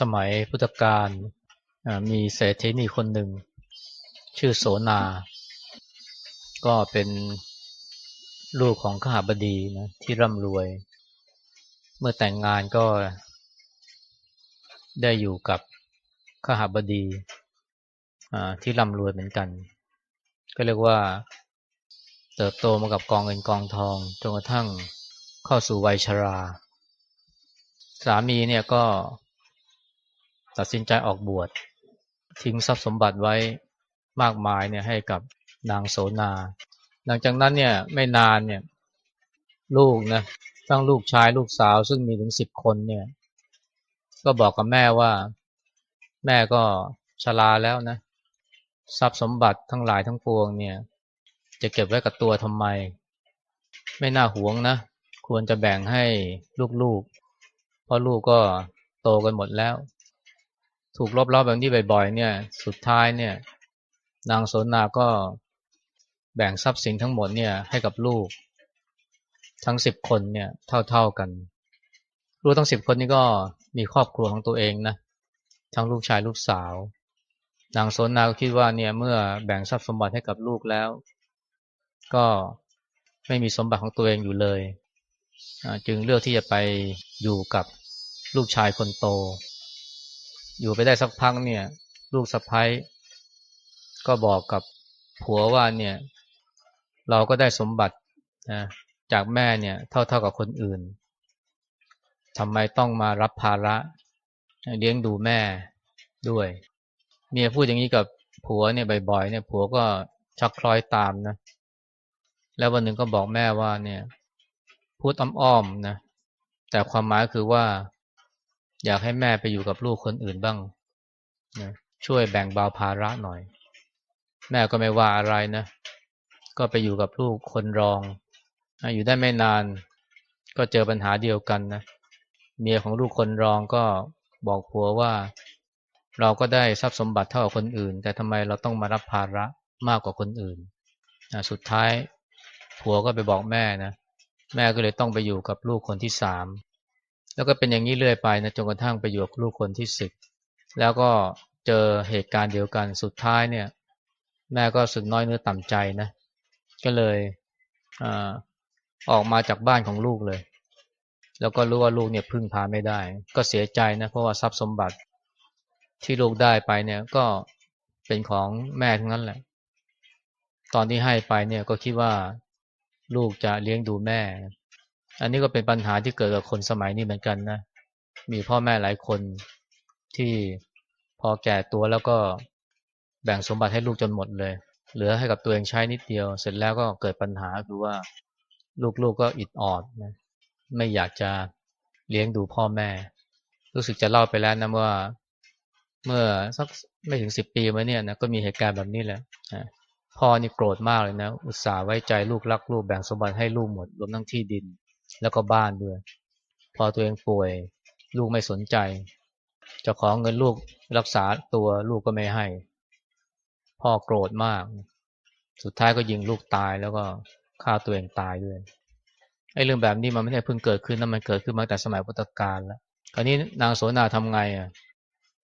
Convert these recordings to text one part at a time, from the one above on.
สมัยพุทธกาลมีเศรษฐีนีคนหนึ่ง ชื่อโสนา ก็เป็นลูกของข้าบดีนะที่ร่ำรวย เมื่อแต่งงานก็ได้อยู่กับข้าบดีที่ร่ำรวยเหมือนกัน ก็เรียกว่าเติบโตมากับกองเงินกองทองจนกระทั่งเข้าสู่วัยชรา สามีเนี่ยก็ ตัดสินใจออกบวชทิ้งทรัพย์สมบัติไว้มากมายเนี่ยให้กับนางโสนา หลังจากนั้นเนี่ยไม่นานเนี่ยลูกนะทั้งลูกชายลูกสาวซึ่งมีถึงสิบคนเนี่ยก็บอกกับแม่ว่าแม่ก็ชราแล้วนะ ทรัพย์สมบัติทั้งหลายทั้งปวงเนี่ย จะเก็บไว้กับตัวทำไม ไม่น่าหวงนะ ควรจะแบ่งให้ลูกๆ เพราะลูกก็โตกันหมดแล้ว ถูกลบล้อแบบนี้บ่อยๆเนี่ย สุดท้ายเนี่ย นางโสนาก็แบ่งทรัพย์สินทั้งหมดเนี่ยให้กับลูก ทั้งสิบคนเนี่ยเท่าๆกัน ลูกทั้งสิบคนนี้ก็มีครอบครัวของตัวเองนะทั้งลูกชายลูกสาว นางโสนาก็คิดว่าเนี่ยเมื่อแบ่งทรัพย์สมบัติให้กับลูกแล้ว ก็ไม่มีสมบัติของตัวเองอยู่เลย จึงเลือกที่จะไปอยู่กับลูกชายคนโต อยู่ไปได้สักพักเนี่ย ลูกสะพ้ยก็บอกกับผัวว่าเนี่ย เราก็ได้สมบัตินะจากแม่เนี่ย เท่าๆกับคนอื่นทำไมต้องมารับภาระเลี้ยงดูแม่ด้วย เมียพูดอย่างนี้กับผัวเนี่ยบ่อยๆเนี่ยผัวก็ชักคล้อยตามนะ แล้ววันหนึ่งก็บอกแม่ว่าเนี่ย พูดอ้อมๆนะ แต่ความหมายคือว่า อยากให้แม่ไปอยู่กับลูกคนอื่นบ้างนะช่วยแบ่งเบาภาระหน่อย แม่ก็ไม่ว่าอะไรนะ ก็ไปอยู่กับลูกคนรอง อยู่ได้ไม่นาน ก็เจอปัญหาเดียวกันนะ เมียของลูกคนรองก็บอกผัวว่า เราก็ได้ทรัพย์สมบัติเท่ากับคนอื่น แต่ทำไมเราต้องมารับภาระมากกว่าคนอื่นสุดท้ายผัวก็ไปบอกแม่นะ แม่ก็เลยต้องไปอยู่กับลูกคนที่สาม แล้วก็เป็นอย่างนี้เรื่อยไปนะจนกระทั่งไปอยู่กับลูกคนที่สิบแล้วก็เจอเหตุการณ์เดียวกันสุดท้ายเนี่ย แม่ก็สึกน้อยเนื้อต่ำใจนะ ก็เลยอออกมาจากบ้านของลูกเลย แล้วก็รู้ว่าลูกเนี่ยพึ่งพาไม่ได้ ก็เสียใจนะเพราะว่าทรัพย์สมบัติที่ลูกได้ไปเนี่ยก็เป็นของแม่ทั้งนั้นแหละ ตอนที่ให้ไปเนี่ยก็คิดว่าลูกจะเลี้ยงดูแม่ อันนี้ก็เป็นปัญหาที่เกิดกับคนสมัยนี้เหมือนกันนะ มีพ่อแม่หลายคนที่พอแก่ตัวแล้วก็แบ่งสมบัติให้ลูกจนหมดเลย เหลือให้กับตัวเองใช้นิดเดียว เสร็จแล้วก็เกิดปัญหาคือว่าลูกๆกก็อิดออดนะไม่อยากจะเลี้ยงดูพ่อแม่ รู้สึกจะเล่าไปแล้วนะว่า เมื่อสักไม่ถึงสิบปีมาเนี่ยนะก็มีเหตุการณ์แบบนี้แหละพ่อนี่โกรธมากเลยนะ อุตส่าห์ไว้ใจลูกรักลูกแบ่งสมบัติให้ลูกหมดรวมทั้งที่ดิน แล้วก็บ้านด้วย พอตัวเองป่วย ลูกไม่สนใจ จะขอเงินลูกรักษาตัวลูกก็ไม่ให้ พ่อโกรธมาก สุดท้ายก็ยิงลูกตายแล้วก็ฆ่าตัวเองตายด้วยไอ้เรื่องแบบนี้มันไม่ใช่เพิ่งเกิดขึ้นนะมันเกิดขึ้นมาแต่สมัยพุทธกาลแล้วคราวนี้นางโสนาทำไงอะ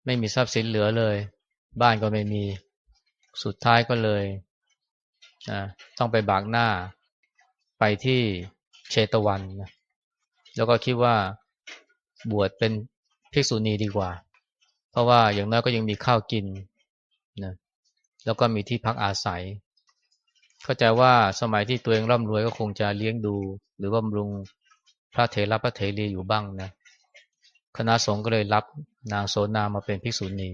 ไม่มีทรัพย์สินเหลือเลย บ้านก็ไม่มีสุดท้ายก็เลยนะต้องไปบากหน้า ไปที่เชตวันนะ แล้วก็คิดว่าบวชเป็นภิกษุณีดีกว่า เพราะว่าอย่างน้อยก็ยังมีข้าวกินนะแล้วก็มีที่พักอาศัย เข้าใจว่าสมัยที่ตัวเองร่ำรวยก็คงจะเลี้ยงดู หรือบำรุงพระเถระพระเถรีอยู่บ้างนะคณะสงฆ์ก็เลยรับนางโสนามาเป็นภิกษุณี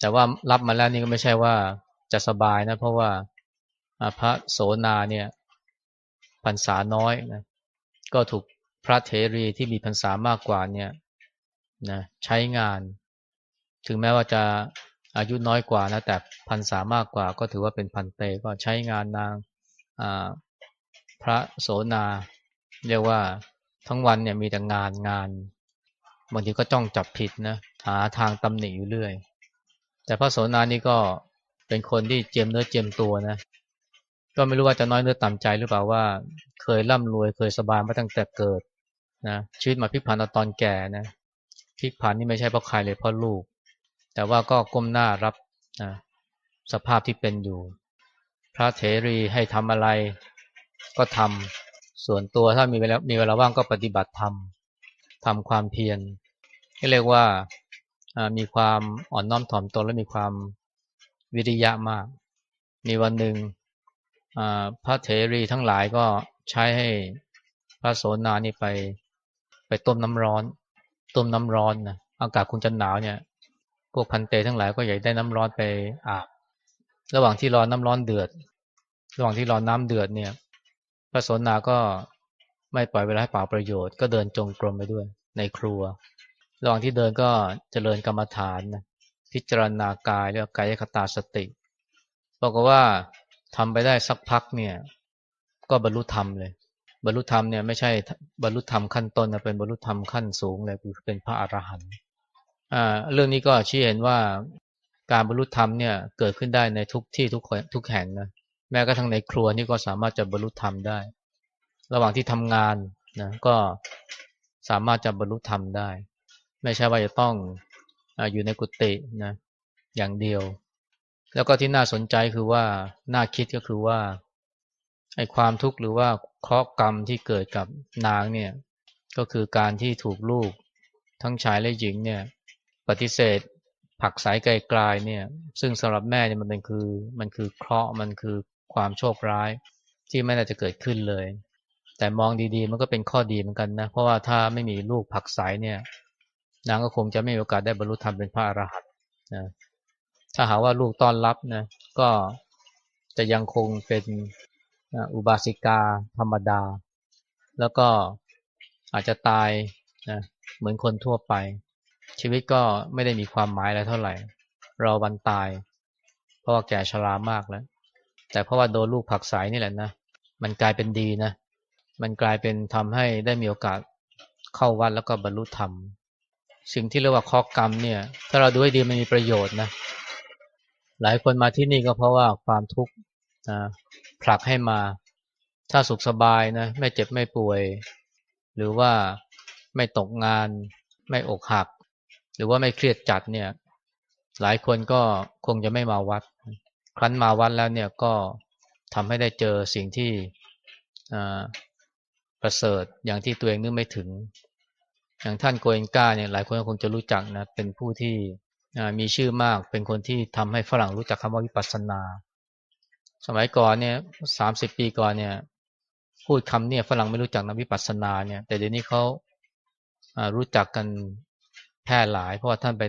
แต่ว่ารับมาแล้วนี่ก็ไม่ใช่ว่าจะสบายนะ เพราะว่าพระโสนาเนี่ยพรรษาน้อยนะก็ถูก พระเถรีที่มีพรรษามากกว่าเนี่ยนะใช้งาน ถึงแม้ว่าจะอายุน้อยกว่านะแต่พรรษามากกว่าก็ถือว่าเป็นพันเตก็ใช้งานนางพระโสนาเรียกว่าทั้งวันเนี่ยมีแต่งานงานบางทีก็จ้องจับผิดนะหาทางตำหนิอยู่เรื่อย แต่พระโสนานี่ก็เป็นคนที่เจียมเนื้อเจียมตัวนะก็ไม่รู้ว่าจะน้อยเนื้อต่ำใจหรือเปล่าว่า เคยร่ำรวยเคยสบายมาตั้งแต่เกิด นะชีวิตมาพลิกผันตอนแก่นะพลิกผันนี่ไม่ใช่เพราะใครเลยเพราะลูก แต่ว่าก็ก้มหน้ารับนะสภาพที่เป็นอยู่ พระเถรีให้ทำอะไรก็ทำส่วนตัวถ้ามีเวลามีเวลาว่างก็ปฏิบัติธรรมทำความเพียรเรียกว่ามีความอ่อนน้อมถ่อมตนและมีความวิริยะมาก มีวันหนึ่งพระเถรีทั้งหลายก็ใช้ให้พระโสนานี่ไป ไปต้มน้ำร้อน ต้มน้ำร้อนนะอากาศคงจะหนาวเนี่ย พวกพันเตทั้งหลายก็อยากได้น้ำร้อนไปอาบ ระหว่างที่รอน้ำร้อนเดือด ระหว่างที่รอน้ำเดือดเนี่ย พระสนาก็ไม่ปล่อยเวลาให้เปล่าประโยชน์ ก็เดินจงกรมไปด้วย ในครัว ระหว่างที่เดินก็เจริญกรรมฐานนะพิจารณากายเรียกกายคตาสติบอกว่าทำไปได้สักพักเนี่ย ก็บรรลุธรรมเลย บรรลุธรรมเนี่ยไม่ใช่บรรลุธรรมขั้นต้นนะเป็นบรรลุธรรมขั้นสูงเลยคือเป็นพระอรหันต์อ่าเรื่องนี้ก็ชี้เห็นว่าการบรรลุธรรมเนี่ยเกิดขึ้นได้ในทุกที่ทุกทุกแห่งนะแม้กระทั่งในครัวนี่ก็สามารถจะบรรลุธรรมได้ ระหว่างที่ทำงานนะก็สามารถจะบรรลุธรรมได้ ไม่ใช่ว่าจะต้องอยู่ในกุฏินะอย่างเดียว แล้วก็ที่น่าสนใจคือว่าน่าคิดก็คือว่า ไอ้ความทุกข์หรือว่าเคราะห์กรรมที่เกิดกับนางเนี่ยก็คือการที่ถูกลูกทั้งชายและหญิงเนี่ยปฏิเสธผักสายไกลๆเนี่ยซึ่งสำหรับแม่เนี่ยมันเป็นคือมันคือเคราะห์มันคือความโชคร้ายที่ไม่น่าจะเกิดขึ้นเลย แต่มองดีๆมันก็เป็นข้อดีเหมือนกันนะเพราะว่าถ้าไม่มีลูกผักสายเนี่ยนางก็คงจะไม่มีโอกาสได้บรรลุธรรมเป็นพระอรหันต์นะถ้าหาว่าลูกต้อนรับนะก็จะยังคงเป็น อุบาสิกาธรรมดา แล้วก็อาจจะตายนะเหมือนคนทั่วไป ชีวิตก็ไม่ได้มีความหมายอะไรเท่าไหร่ รอวันตาย เพราะว่าแก่ชรามากแล้ว แต่เพราะว่าโดนลูกผักสายนี่แหละนะ มันกลายเป็นดีนะ มันกลายเป็นทำให้ได้มีโอกาสเข้าวัดแล้วก็บรรลุธรรม สิ่งที่เรียกว่าข้อกรรมเนี่ย ถ้าเราดูให้ดีมันมีประโยชน์นะ หลายคนมาที่นี่ก็เพราะว่าความทุกข์นะ ผลักให้มา ถ้าสุขสบายนะไม่เจ็บไม่ป่วย หรือว่าไม่ตกงาน ไม่อกหัก หรือว่าไม่เครียดจัดเนี่ย หลายคนก็คงจะไม่มาวัด ครั้นมาวัดแล้วเนี่ยก็ทำให้ได้เจอสิ่งที่ประเสริฐอย่างที่ตัวเองนึกไม่ถึง อย่างท่านโกเอนกาเนี่ยหลายคนคงจะรู้จักนะเป็นผู้ที่มีชื่อมากเป็นคนที่ทำให้ฝรั่งรู้จักคำว่าวิปัสสนา สมัยก่อนเนี่ยสามสิบปีก่อนเนี่ย พูดคำเนี่ยฝรั่งไม่รู้จักนะวิปัสสนาเนี่ย แต่เดี๋ยวนี้เขารู้จักกันแพร่หลาย เพราะว่าท่านไป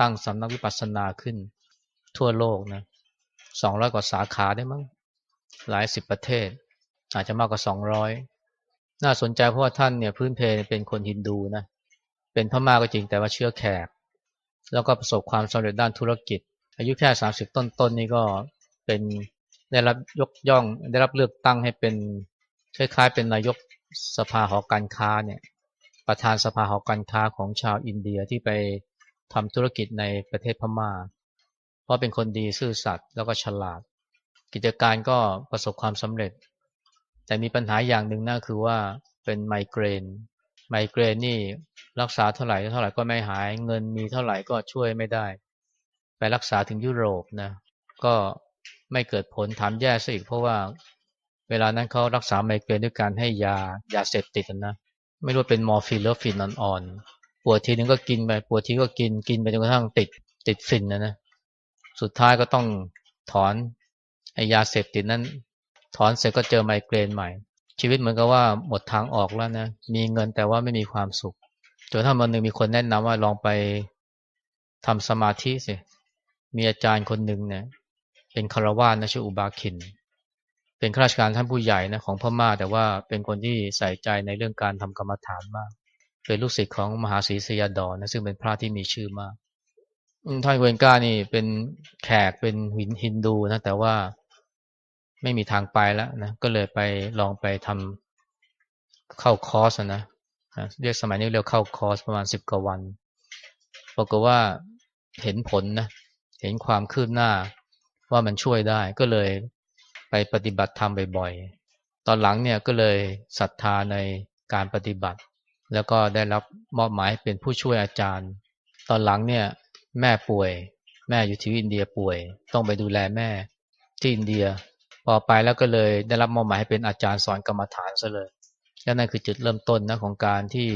ตั้งสำนักวิปัสสนาขึ้นทั่วโลกนะสองร้อยกว่าสาขาได้มั้งหลายสิบประเทศ อาจจะมากกว่าสองร้อยน่าสนใจเพราะว่าท่านเนี่ยพื้นเพเป็นคนฮินดูนะเป็นพม่าก็จริงแต่ว่าเชื้อแขก แล้วก็ประสบความสำเร็จด้านธุรกิจ อายุแค่สามสิบต้นๆนนี่ก็เป็น ได้รับยกย่องได้รับเลือกตั้งให้เป็นคล้ายๆ เป็นนายกสภาหอการค้าเนี่ยประธานสภาหอการค้าของชาวอินเดียที่ไปทำธุรกิจในประเทศพม่า เพราะเป็นคนดีซื่อสัตย์แล้วก็ฉลาด กิจการก็ประสบความสำเร็จ แต่มีปัญหาอย่างหนึ่งนั่นคือว่าเป็นไมเกรน ไมเกรนนี่รักษาเท่าไหร่เท่าไหร่ก็ไม่หาย เงินมีเท่าไหร่ก็ช่วยไม่ได้ ไปรักษาถึงยุโรปนะ ก็ ไม่เกิดผลถามแย่ซะอีก เพราะว่าเวลานั้นเขารักษาไมเกรนด้วยการให้ยายาเสพติดนะไม่รู้เป็นมอร์ฟีนหรือฟินอ่อนๆปวดทีนึงก็กินไปปวดทีก็กินกินไปจนกระทั่งติดติดฟินนะนะสุดท้ายก็ต้องถอนไอยาเสพติดนั้น ถอนเสร็จก็เจอไมเกรนใหม่ ชีวิตเหมือนกับว่าหมดทางออกแล้วนะมีเงินแต่ว่าไม่มีความสุขจนถ้าวันหนึ่งมีคนแนะนำว่าลองไปทำสมาธิสิมีอาจารย์คนหนึ่งเนี่ย เป็นคารวาสนะชื่ออุบาคิน เป็นข้าราชการท่านผู้ใหญ่นะของพม่าแต่ว่าเป็นคนที่ใส่ใจในเรื่องการทำกรรมฐานมาก เป็นลูกศิษย์ของมหาศรีสยาดอนนะซึ่งเป็นพระที่มีชื่อมากท่านเวนก้านี่เป็นแขกเป็นหินฮินดูนะแต่ว่าไม่มีทางไปแล้วนะก็เลยไปลองไปทำเข้าคอร์สนะนะเรียกสมัยนี้เรียกเข้าคอร์สประมาณสิบกว่าวันปรากฏว่าเห็นผลนะเห็นความคืบหน้า ว่ามันช่วยได้ก็เลยไปปฏิบัติธรรมบ่อยๆ ตอนหลังเนี่ยก็เลยศรัทธาในการปฏิบัติ แล้วก็ได้รับมอบหมายเป็นผู้ช่วยอาจารย์ ตอนหลังเนี่ยแม่ป่วย แม่อยู่ที่อินเดียป่วย ต้องไปดูแลแม่ที่อินเดีย พอไปแล้วก็เลยได้รับมอบหมายให้เป็นอาจารย์สอนกรรมฐานซะเลยและนั่นคือจุดเริ่มต้นนะของการที่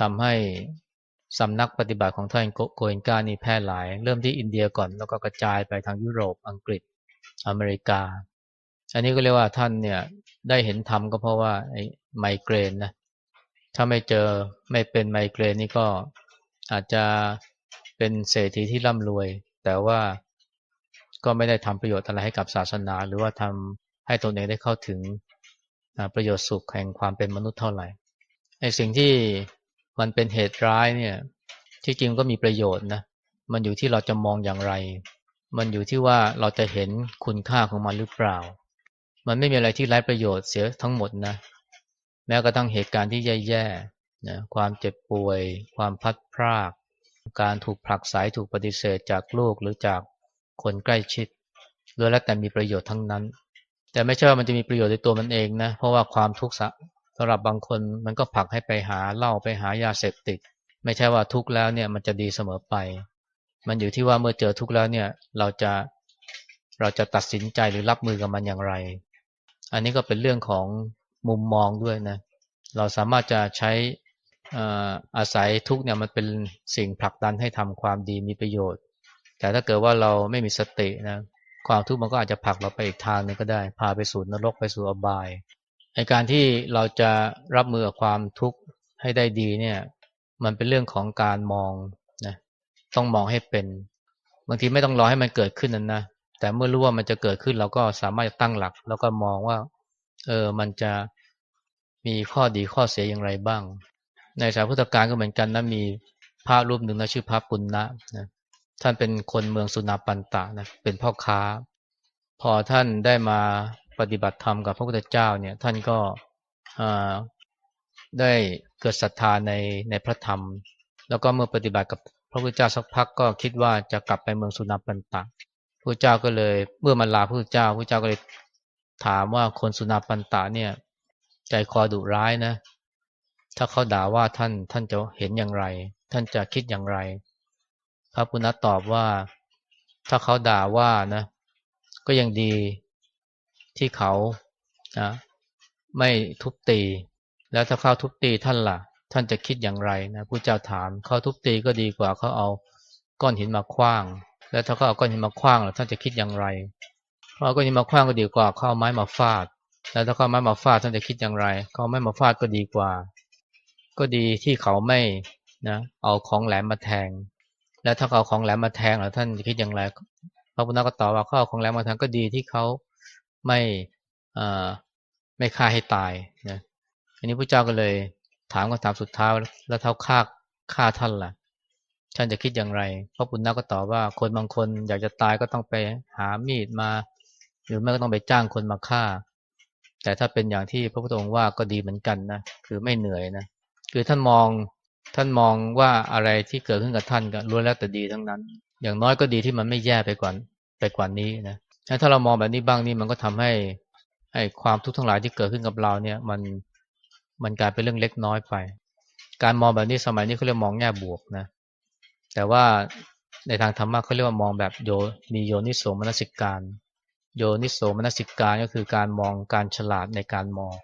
ทำให้ สำนักปฏิบัติของท่านโกเอนกานี่แพร่หลาย เริ่มที่อินเดียก่อนแล้วก็กระจายไปทางยุโรปอังกฤษอเมริกา อันนี้ก็เรียกว่าท่านเนี่ยได้เห็นธรรมก็เพราะว่าไอ้ไมเกรนนะถ้าไม่เจอไม่เป็นไมเกรนนี่ก็อาจจะเป็นเศรษฐีที่ร่ำรวย แต่ว่าก็ไม่ได้ทำประโยชน์อะไรให้กับศาสนา หรือว่าทำให้ตนเองได้เข้าถึงประโยชน์สุขแห่งความเป็นมนุษย์เท่าไหร่ไอ้สิ่งที่ มันเป็นเหตุร้ายเนี่ย ที่จริงก็มีประโยชน์นะ มันอยู่ที่เราจะมองอย่างไร มันอยู่ที่ว่าเราจะเห็นคุณค่าของมันหรือเปล่า มันไม่มีอะไรที่ไร้ประโยชน์เสียทั้งหมดนะ แม้กระทั่งเหตุการณ์ที่แย่ๆนะความเจ็บป่วย ความพัดพราก การถูกผลักไสถูกปฏิเสธจากลูกหรือจากคนใกล้ชิดล้วนแล้วแต่มีประโยชน์ทั้งนั้น แต่ไม่ใช่ว่ามันจะมีประโยชน์ในตัวมันเองนะ เพราะว่าความทุกข์สำหรับบางคนมันก็ผลักให้ไปหาเหล้าไปหายาเสพติด ไม่ใช่ว่าทุกข์แล้วเนี่ยมันจะดีเสมอไป มันอยู่ที่ว่าเมื่อเจอทุกข์แล้วเนี่ยเราจะเราจะตัดสินใจหรือรับมือกับมันอย่างไร อันนี้ก็เป็นเรื่องของมุมมองด้วยนะ เราสามารถจะใช้อาศัยทุกเนี่ยมันเป็นสิ่งผลักดันให้ทำความดีมีประโยชน์ แต่ถ้าเกิดว่าเราไม่มีสตินะความทุกข์มันก็อาจจะผลักเราไปอีกทางนึงก็ได้ พาไปสู่นรกไปสู่อบาย ในการที่เราจะรับมือกับความทุกข์ให้ได้ดีเนี่ย มันเป็นเรื่องของการมองนะต้องมองให้เป็น บางทีไม่ต้องรอให้มันเกิดขึ้นนั้นนะแต่เมื่อรู้ว่ามันจะเกิดขึ้นเราก็สามารถตั้งหลัก แล้วก็มองว่า เออมันจะมีข้อดีข้อเสียอย่างไรบ้าง ในสายพุทธการก็เหมือนกันนะมีพระรูปหนึ่งนะชื่อพระปุณณะนะท่านเป็นคนเมืองสุนาปันตะนะเป็นพ่อค้า พอท่านได้มา ปฏิบัติธรรมกับพระพุทธเจ้าเนี่ยท่านก็ได้เกิดศรัทธาในในพระธรรม แล้วก็เมื่อปฏิบัติกับพระพุทธเจ้าสักพักก็คิดว่าจะกลับไปเมืองสุนาปันตะพระเจ้าก็เลยเมื่อมาลาพระพุทธเจ้าพระเจ้าก็เลยถามว่าคนสุนาปันตะเนี่ย ใจคอดุร้ายนะ ถ้าเขาด่าว่าท่านท่านจะเห็นอย่างไร ท่านจะคิดอย่างไร พระพุทธตอบว่า ถ้าเขาด่าว่านะ ก็ยังดี ที่เขานะไม่ทุบตี แล้วถ้าเขาทุบตีท่านละ่ะ ท่านจะคิดอย่างไรนะผู้เจ้าถามเขาทุบตีก็ดีกว่าเขาเอาก้อนหินมาคว้าง แล้วถ้าเขาเอาก้อนหินมาคว้างล่ะท่านจะคิดอย่างไรเขาเอาก้อนหินมาคว้างก็ดีกว่าเขาเอาไม้มาฟาด แล้วถ้าเขาไม้มาฟาดท่านจะคิดอย่างไร เขาไม้มาฟาดก็ดีกว่า ก็ดีที่เขาไม่นะเอาของแหลมมาแทง แล้วถ้าเขาเอาของแหลมมาแทงล่ะท่านจะคิดอย่างไรพระพุทธก็ตอบว่าเขาเอาของแหลมมาแทงก็ดีที่เขา ไม่ไม่ฆ่าให้ตายนะอันนี้พระเจ้าก็เลยถามคำถามสุดท้ายแล้วเท่าฆ่าฆ่าท่านล่ะท่านจะคิดอย่างไรพระปุณณะก็ตอบว่าคนบางคนอยากจะตายก็ต้องไปหามีดมา หรือไม่ก็ต้องไปจ้างคนมาฆ่า แต่ถ้าเป็นอย่างที่พระพุทธองค์ว่าก็ดีเหมือนกันนะคือไม่เหนื่อยนะคือท่านมองท่านมองว่าอะไรที่เกิดขึ้นกับท่านก็ล้วนแล้วแต่ดีทั้งนั้น อย่างน้อยก็ดีที่มันไม่แย่ไปกว่าไปกว่านี้นะ ถ้าเรามองแบบนี้บ้างนี่มันก็ทำให้ไอ้ความทุกข์ทั้งหลายที่เกิดขึ้นกับเราเนี่ย มันมันกลายเป็นเรื่องเล็กน้อยไป การมองแบบนี้สมัยนี้เขาเรียกมองแง่บวกนะ แต่ว่าในทางธรรมะเขาเรียกว่ามองแบบโยมีโยนิโสมนสิการ โยนิโสมนสิการก็คือการมองการฉลาดในการมอง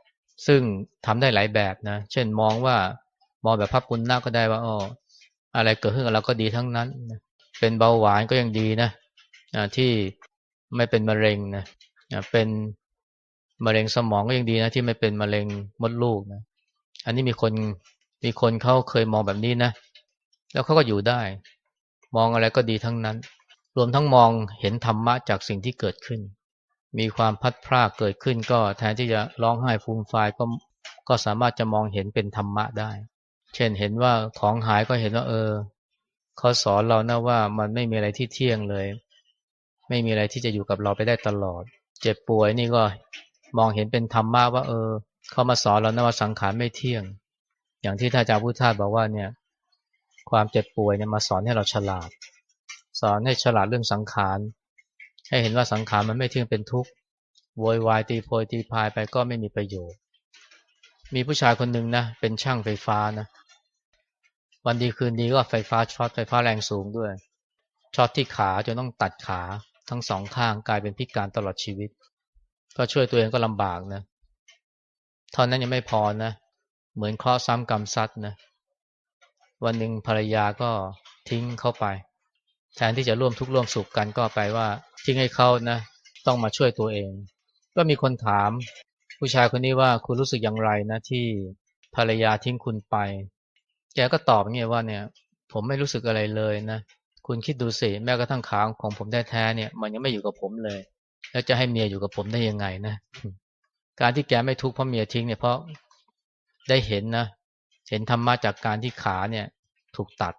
ซึ่งทำได้หลายแบบนะ เช่นมองว่ามองแบบภาพปุณณะก็ได้ว่าอ๋ออะไรเกิดขึ้นกับเราก็ดีทั้งนั้น เป็นเบาหวานก็ยังดีนะที่ ไม่เป็นมะเร็งนะเป็นมะเร็งสมองก็ยังดีนะที่ไม่เป็นมะเร็งมดลูกนะอันนี้มีคนมีคนเขาเคยมองแบบนี้นะ แล้วเขาก็อยู่ได้ มองอะไรก็ดีทั้งนั้น รวมทั้งมองเห็นธรรมะจากสิ่งที่เกิดขึ้น มีความพัดพรากเกิดขึ้นก็แทนที่จะร้องไห้ฟูมฟายก็ก็สามารถจะมองเห็นเป็นธรรมะได้ เช่นเห็นว่าของหายก็เห็นว่าเออเขาสอนเรานะว่ามันไม่มีอะไรที่เที่ยงเลย ไม่มีอะไรที่จะอยู่กับเราไปได้ตลอด เจ็บป่วยนี่ก็มองเห็นเป็นธรรมะว่า เออ เขามาสอนเรานะว่าสังขารไม่เที่ยง อย่างที่ท่านอาจารย์พุทธาบอกว่าเนี่ย ความเจ็บป่วยเนี่ยมาสอนให้เราฉลาด สอนให้ฉลาดเรื่องสังขาร ให้เห็นว่าสังขารมันไม่เที่ยงเป็นทุกข์โวยวายตีโพยตีพายไปก็ไม่มีประโยชน์ มีผู้ชายคนหนึ่งนะ เป็นช่างไฟฟ้านะ วันดีคืนดีก็ไฟฟ้าช็อตไฟฟ้าแรงสูงด้วย ช็อตที่ขาจนต้องตัดขา ทั้งสองข้างกลายเป็นพิการตลอดชีวิต ก็ช่วยตัวเองก็ลำบากนะเท่านั้นยังไม่พอนะ เหมือนเคราะห์ซ้ำกรรมซัดนะ วันหนึ่งภรรยาก็ทิ้งเข้าไป แทนที่จะร่วมทุกข์ร่วมสุขกันก็ไปว่าทิ้งให้เขานะ ต้องมาช่วยตัวเอง ก็มีคนถาม ผู้ชายคนนี้ว่าคุณรู้สึกอย่างไรนะที่ภรรยาทิ้งคุณไป แกก็ตอบอย่างนี้ว่าเนี่ย ผมไม่รู้สึกอะไรเลยนะ คุณคิดดูสิแม้กระทั่งขาของผมแท้ๆเนี่ย มันยังไม่อยู่กับผมเลย แล้วจะให้เมียอยู่กับผมได้ยังไงนะ การที่แกไม่ทุกข์เพราะเมียทิ้งเนี่ยเพราะได้เห็นนะเห็นธรรมะจากการที่ขาเนี่ย ถูกตัด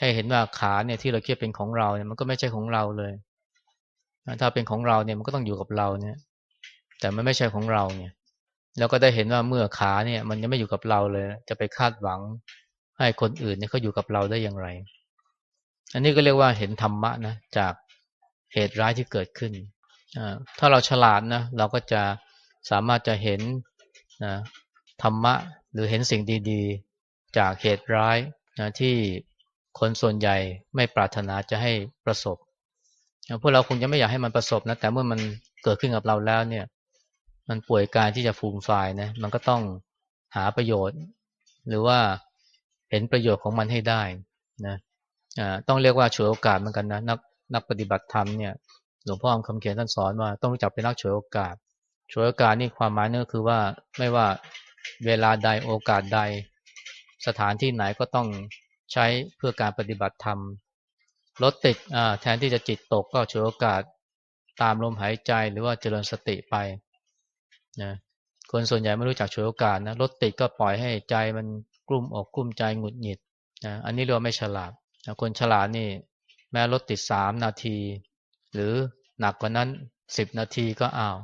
ให้เห็นว่าขาเนี่ยที่เราคิดเป็นของเราเนี่ยมันก็ไม่ใช่ของเราเลยถ้าเป็นของเราเนี่ยมันก็ต้องอยู่กับเราเนี่ย แต่มันไม่ใช่ของเราเนี่ยแล้วก็ได้เห็นว่าเมื่อขาเนี่ย มันยังไม่อยู่กับเราเลย จะไปคาดหวังให้คนอื่นเนี่ยเขาอยู่กับเราได้อย่างไร อันนี้ก็เรียกว่าเห็นธรรมะนะจากเหตุร้ายที่เกิดขึ้น ถ้าเราฉลาดนะเราก็จะสามารถจะเห็นนะธรรมะหรือเห็นสิ่งดีๆ จากเหตุร้ายนะที่คนส่วนใหญ่ไม่ปรารถนาจะให้ประสบ พวกเราคงจะไม่อยากให้มันประสบนะแต่เมื่อมันเกิดขึ้นกับเราแล้วเนี่ย มันป่วยการที่จะฟูมฟายนะมันก็ต้องหาประโยชน์ หรือว่าเห็นประโยชน์ของมันให้ได้นะ ต้องเรียกว่าฉวยโอกาสเหมือนกันนะนักนักปฏิบัติธรรมเนี่ยหลวงพ่อคำเขียนท่านสอนว่าต้องรู้จักเป็นนักฉวยโอกาสฉวยโอกาสนี่ความหมายนี่คือว่าไม่ว่าเวลาใดโอกาสใด สถานที่ไหนก็ต้องใช้เพื่อการปฏิบัติธรรมรถติดแทนที่จะจิตตกก็ฉวยโอกาสตามลมหายใจหรือว่าเจริญสติไปนะคนส่วนใหญ่ไม่รู้จักฉวยโอกาสนะรถติดก็ปล่อยให้ใจมันกลุ้มอกกลุ้มใจหงุดหงิดนะอันนี้เรียกว่าไม่ฉลาด คนฉลาดนี่ แม้รถติดสามนาที หรือหนักกว่านั้นสิบนาทีก็อ้าว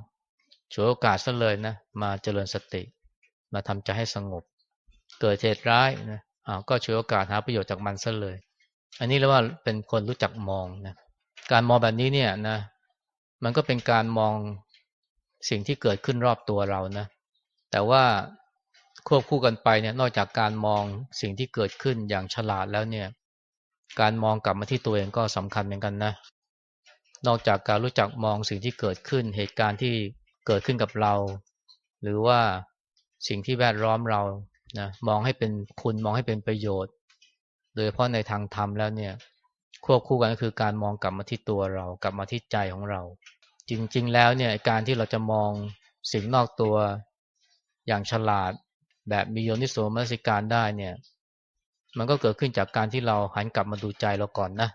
ฉวยโอกาสซะเลยนะ มาเจริญสติ มาทำใจให้สงบ เกิดเหตุร้ายนะอ้าวก็ฉวยโอกาสหาประโยชน์จากมันซะเลย อันนี้เรียกว่าเป็นคนรู้จักมองนะการมองแบบนี้เนี่ยนะ มันก็เป็นการมองสิ่งที่เกิดขึ้นรอบตัวเรานะ แต่ว่าควบคู่กันไปเนี่ยนอกจากการมองสิ่งที่เกิดขึ้นอย่างฉลาดแล้วเนี่ย การมองกลับมาที่ตัวเองก็สำคัญเหมือนกันนะ นอกจากการรู้จักมองสิ่งที่เกิดขึ้น เหตุการณ์ที่เกิดขึ้นกับเรา หรือว่าสิ่งที่แวดล้อมเรานะมองให้เป็นคุณมองให้เป็นประโยชน์ โดยเฉพาะในทางธรรมแล้วเนี่ยควบคู่กันก็คือการมองกลับมาที่ตัวเรา กลับมาที่ใจของเรา จริง ๆ แล้วเนี่ยการที่เราจะมองสิ่งนอกตัวอย่างฉลาด แบบมีโยนิโสมนสิการได้เนี่ย มันก็เกิดขึ้นจากการที่เราหันกลับมาดูใจเราก่อนนะ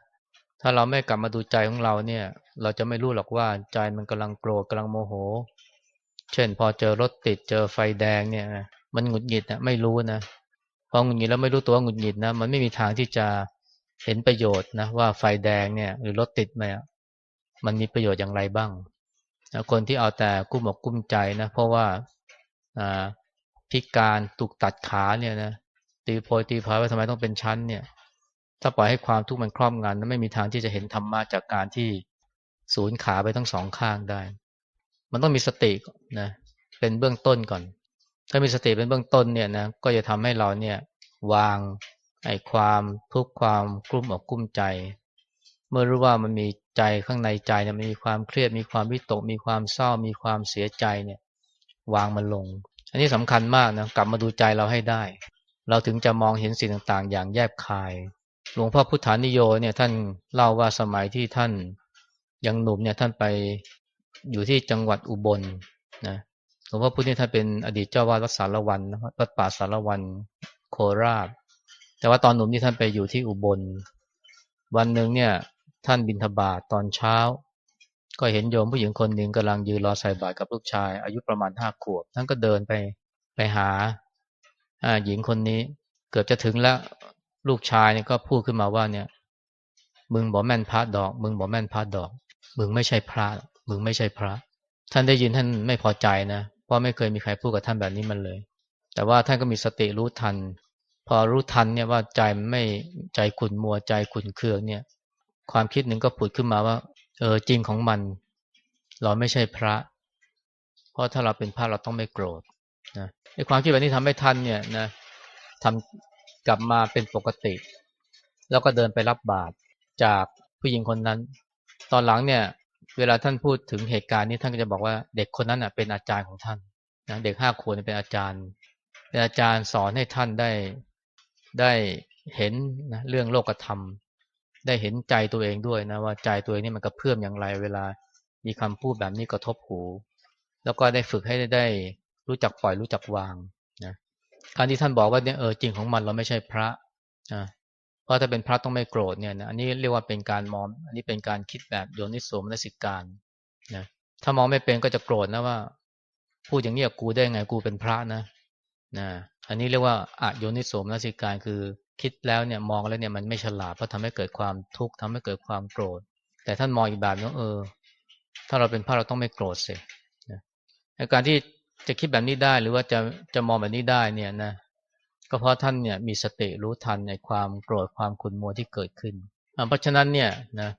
ถ้าเราไม่กลับมาดูใจของเราเนี่ย เราจะไม่รู้หรอกว่าใจมันกำลังโกรธกำลังโมโห เช่น พอเจอรถติดเจอไฟแดงเนี่ย มันหงุดหงิดนะไม่รู้นะพอหงุดหงิดแล้วไม่รู้ตัวหงุดหงิดนะ มันไม่มีทางที่จะเห็นประโยชน์นะว่าไฟแดงเนี่ย หรือรถติดเนี่ยมันมีประโยชน์อย่างไรบ้างคนที่เอาแต่กุ้มอกกุ้มใจนะ เพราะว่าพิการถูกตัดขาเนี่ยนะ ตีโพยตีพายว่าทำไมต้องเป็นชั้นเนี่ย ถ้าปล่อยให้ความทุกข์มันครอบงำนั้นไม่มีทางที่จะเห็นธรรมะจากการที่สูญขาไปทั้งสองข้างได้ มันต้องมีสตินะเป็นเบื้องต้นก่อน ถ้ามีสติเป็นเบื้องต้นเนี่ยนะก็จะทำให้เราเนี่ยวางไอ้ความทุกข์ความกลุ้มอกกลุ้มใจ เมื่อรู้ว่ามันมีใจข้างในใจเนี่ยมันมีความเครียดมีความวิตก มีความเศร้า มีความเสียใจเนี่ยวางมันลง อันนี้สำคัญมากนะกลับมาดูใจเราให้ได้ เราถึงจะมองเห็นสิ่งต่างๆ อย่างแยบคาย หลวงพ่อพุทธานิโยเนี่ยท่านเล่าว่าสมัยที่ท่านยังหนุ่มเนี่ยท่านไปอยู่ที่จังหวัดอุบลนะหลวงพ่อพุทธนี่ท่านเป็นอดีตเจ้าวาดวัดสารวันวัดป่าสารวันโคราช แต่ว่าตอนหนุ่มนี่ท่านไปอยู่ที่อุบล วันหนึ่งเนี่ยท่านบินทบาทตอนเช้า ก็เห็นโยมผู้หญิงคนหนึ่งกำลังยืนรอใส่บาตรกับลูกชาย อายุประมาณห้าขวบ ท่านก็เดินไปไปหา หญิงคนนี้เกือบจะถึงแล้วลูกชายเนี่ยก็พูดขึ้นมาว่าเนี่ย มึงบอกแม่นพระดอก มึงบอกแม่นพระดอก มึงไม่ใช่พระ มึงไม่ใช่พระ ท่านได้ยินท่านไม่พอใจนะเพราะไม่เคยมีใครพูดกับท่านแบบนี้มันเลย แต่ว่าท่านก็มีสติรู้ทัน พอรู้ทันเนี่ยว่าใจไม่ใจขุ่นมัวใจขุ่นเคืองเนี่ย ความคิดหนึ่งก็ผุดขึ้นมาว่า เออจริงของมัน เราไม่ใช่พระ เพราะถ้าเราเป็นพระเราต้องไม่โกรธ นะไอ้ความคิดแบบนี้ทำให้ท่านเนี่ยนะทำกลับมาเป็นปกติ แล้วก็เดินไปรับบาตรจากผู้หญิงคนนั้น ตอนหลังเนี่ย เวลาท่านพูดถึงเหตุการณ์นี้ท่านก็จะบอกว่าเด็กคนนั้นอะเป็นอาจารย์ของท่านนะเด็กห้าขวบเป็นอาจารย์เป็นอาจารย์สอนให้ท่านได้ได้เห็นนะเรื่องโลกธรรม ได้เห็นใจตัวเองด้วยนะว่าใจตัวเองนี่มันกระเพื่อมอย่างไร เวลามีคำพูดแบบนี้กระทบหู แล้วก็ได้ฝึกให้ได้ รู้จักปล่อยรู้จักวางนะการที่ท่านบอกว่าเนี่ยเออจริงของมันเราไม่ใช่พระนะเพราะถ้าเป็นพระต้องไม่โกรธเนี่ยนะอันนี้เรียกว่าเป็นการมอง อันนี้เป็นการคิดแบบโยนิสโสมนสิการนะถ้ามองไม่เป็นก็จะโกรธนะว่า พูดอย่างนี้กูได้ไงกูเป็นพระนะนะอันนี้เรียกว่าอะโยนิโสมนสิการคือคิดแล้วเนี่ยมองแล้วเนี่ยมันไม่ฉลาดเพราะทำให้เกิดความทุกข์ทำให้เกิดความโกรธ แต่ท่านมองอีกแบบนึงเออ ถ้าเราเป็นพระเราต้องไม่โกรธสินะการที่ จะคิดแบบนี้ได้หรือว่าจะจะมองแบบนี้ได้เนี่ยนะก็เพราะท่านเนี่ยมีสติรู้ทันในความโกรธความขุ่นมัวที่เกิดขึ้น เพราะฉะนั้นเนี่ยนะ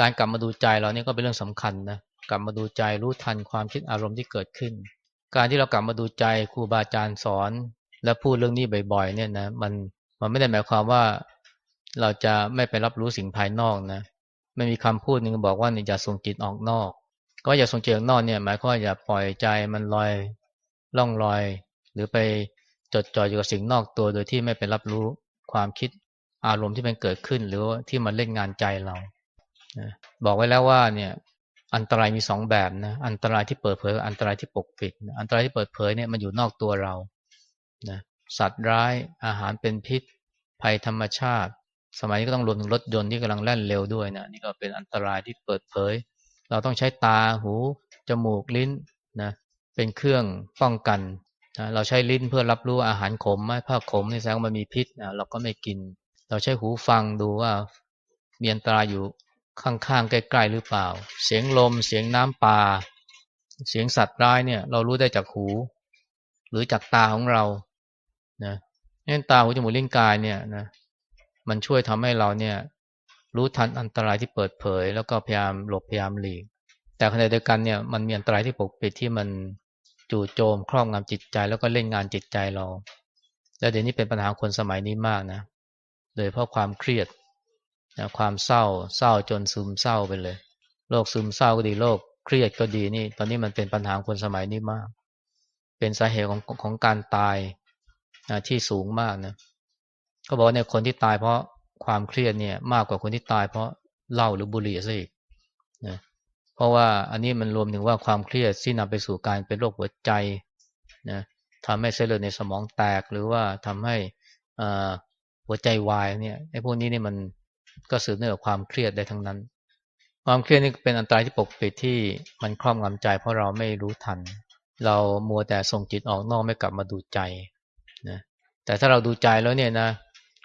การกลับมาดูใจเราเนี่ยก็เป็นเรื่องสำคัญนะกลับมาดูใจรู้ทันความคิดอารมณ์ที่เกิดขึ้น การที่เรากลับมาดูใจครูบาอาจารย์สอน และพูดเรื่องนี้บ่อยๆเนี่ยนะมันมันไม่ได้หมายความว่าเราจะไม่ไปรับรู้สิ่งภายนอกนะไม่มีคำพูดหนึ่งบอกว่าอย่าส่งจิตออกนอก ก็อย่าส่งจิตออกนอกเนี่ยหมายความว่าอย่าปล่อยใจมันลอย ล่องลอย หรือไปจดจ่ออยู่กับสิ่งนอกตัว โดยที่ไม่ไปรับรู้ความคิดอารมณ์ที่มันเกิดขึ้น หรือว่าที่มันเล่นงานใจเราบอกไว้แล้วว่าเนี่ยอันตรายมีสองแบบนะอันตรายที่เปิดเผยอันตรายที่ปกปิด อันตรายที่เปิดเผยเนี่ยมันอยู่นอกตัวเรานะสัตว์ร้ายอาหารเป็นพิษ ภัยธรรมชาติ สมัยนี้ก็ต้องรวมถึงรถยนต์ที่กำลังแล่นเร็วด้วยนะนี่ก็เป็นอันตรายที่เปิดเผย เราต้องใช้ตาหู จมูกลิ้นนะ เป็นเครื่องป้องกันนะเราใช้ลิ้นเพื่อรับรู้อาหารขมไหมผ้าขมนี่แสดงมันมีพิษนะเราก็ไม่กิน เราใช้หูฟังดูว่ามีอันตรายอยู่ข้างๆใกล้ๆหรือเปล่า เสียงลม เสียงน้ำป่า เสียงสัตว์ร้ายเนี่ย เรารู้ได้จากหู หรือจากตาของเรานะนี่ตาหูจมูกลิ้นกายเนี่ยนะมันช่วยทำให้เราเนี่ย รู้ทันอันตรายที่เปิดเผย แล้วก็พยายามหลบพยายามหลีก แต่ขณะเดียวกันเนี่ยมันมีอันตรายที่ปกปิดที่มัน จู่โจมครอบงำจิตใจแล้วก็เล่นงานจิตใจเรา แล้วเดี๋ยวนี้เป็นปัญหาคนสมัยนี้มากนะ โดยเพราะความเครียดนะความเศร้าเศร้าจนซึมเศร้าไปเลย โรคซึมเศร้าก็ดีโรคเครียดก็ดีนี่ ตอนนี้มันเป็นปัญหาคนสมัยนี้มาก เป็นสาเหตุของของการตายนะที่สูงมากนะเขาบอกเนี่ยคนที่ตายเพราะความเครียดเนี่ยมากกว่าคนที่ตายเพราะเหล้าหรือบุหรี่ซะอีกนะ เพราะว่าอันนี้มันรวมถึงว่าความเครียดที่นำไปสู่การเป็นโรคหัวใจนะทำให้เส้นเลือดในสมองแตก หรือว่าทำให้หัวใจวายเนี่ยไอ้พวกนี้นี่มันก็สืบเนื่องจากความเครียดได้ทั้งนั้น ความเครียดนี่เป็นอันตรายที่ปกปิดที่มันครอบงำใจ เพราะเราไม่รู้ทัน เรามัวแต่ส่งจิตออกนอกไม่กลับมาดูใจนะแต่ถ้าเราดูใจแล้วเนี่ยนะ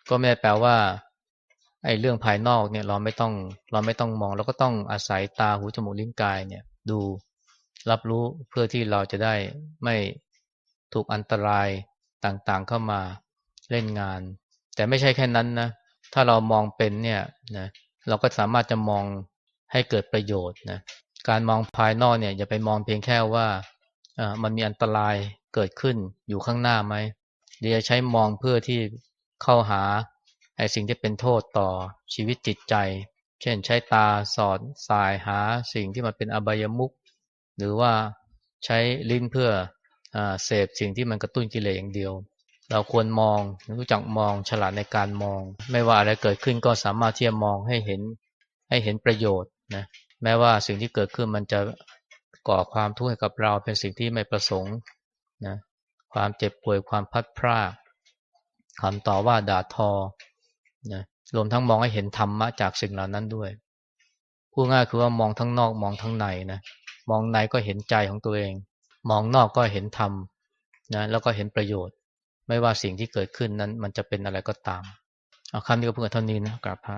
ก็ไม่ได้แปลว่า ไอ้เรื่องภายนอกเนี่ยเราไม่ต้องเราไม่ต้องมองเราก็ต้องอาศัยตาหูจมูกลิ้นกายเนี่ยดูรับรู้เพื่อที่เราจะได้ไม่ถูกอันตรายต่างๆเข้ามาเล่นงาน แต่ไม่ใช่แค่นั้นนะถ้าเรามองเป็นเนี่ยนะเราก็สามารถจะมองให้เกิดประโยชน์นะการมองภายนอกเนี่ยอย่าไปมองเพียงแค่ว่าอ่ามันมีอันตรายเกิดขึ้นอยู่ข้างหน้าไหมเดี๋ยวใช้มองเพื่อที่เข้าหา ไอ้สิ่งที่เป็นโทษต่อชีวิตจิตใจ เช่นใช้ตาสอดสายหาสิ่งที่มันเป็นอบายมุขหรือว่าใช้ลิ้นเพื่ออเสพสิ่งที่มันกระตุ้นกิเลสอย่างเดียว เราควรมองรู้จักมองฉลาดในการมอง ไม่ว่าอะไรเกิดขึ้นก็สามารถที่จะมองให้เห็นให้เห็นประโยชน์นะแม้ว่าสิ่งที่เกิดขึ้นมันจะก่อความทุกข์ให้กับเราเป็นสิ่งที่ไม่ประสงค์นะความเจ็บป่วยความพัดพรากคำต่อว่าด่าทอ นะรวมทั้งมองให้เห็นธรรมะจากสิ่งเหล่านั้นด้วยพูดง่ายคือว่ามองทั้งนอกมองทั้งในนะมองในก็เห็นใจของตัวเอง มองนอกก็เห็นธรรมนะแล้วก็เห็นประโยชน์ ไม่ว่าสิ่งที่เกิดขึ้นนั้น มันจะเป็นอะไรก็ตามเอาคำนี้ก็เพื่อเท่านี้นะกราบพระ